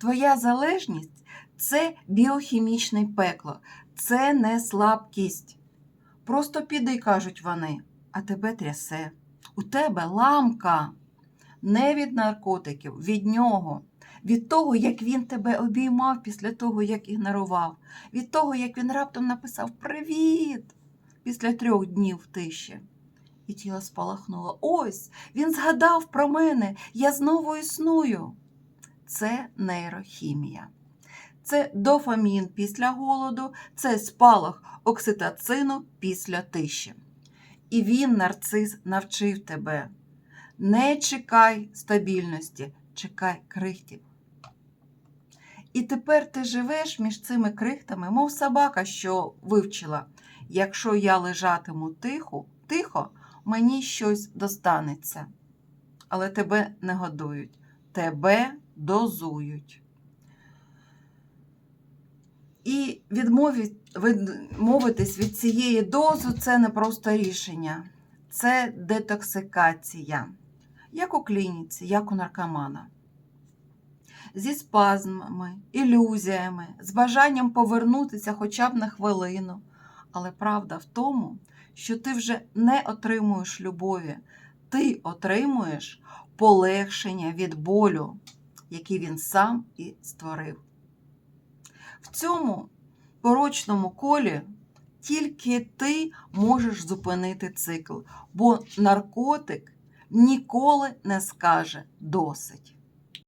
Твоя залежність це біохімічне пекло, це не слабкість. Просто піди, кажуть вони, а тебе трясе. У тебе ламка. Не від наркотиків, від нього, від того, як він тебе обіймав після того, як ігнорував, від того, як він раптом написав Привіт після трьох днів тиші. І тіло спалахнуло. Ось, він згадав про мене, я знову існую. Це нейрохімія. Це дофамін після голоду, це спалах окситоцину після тиші. І він, нарцис, навчив тебе. Не чекай стабільності, чекай крихтів. І тепер ти живеш між цими крихтами, мов собака, що вивчила. Якщо я лежатиму тихо, тихо, мені щось достанеться. Але тебе не годують, тебе дозують. І відмовитись від цієї дози це не просто рішення, це детоксикація, як у клініці, як у наркомана. Зі спазмами, ілюзіями, з бажанням повернутися хоча б на хвилину. Але правда в тому, що ти вже не отримуєш любові, ти отримуєш полегшення від болю, який він сам і створив. В цьому порочному колі тільки ти можеш зупинити цикл, бо наркотик ніколи не скаже досить.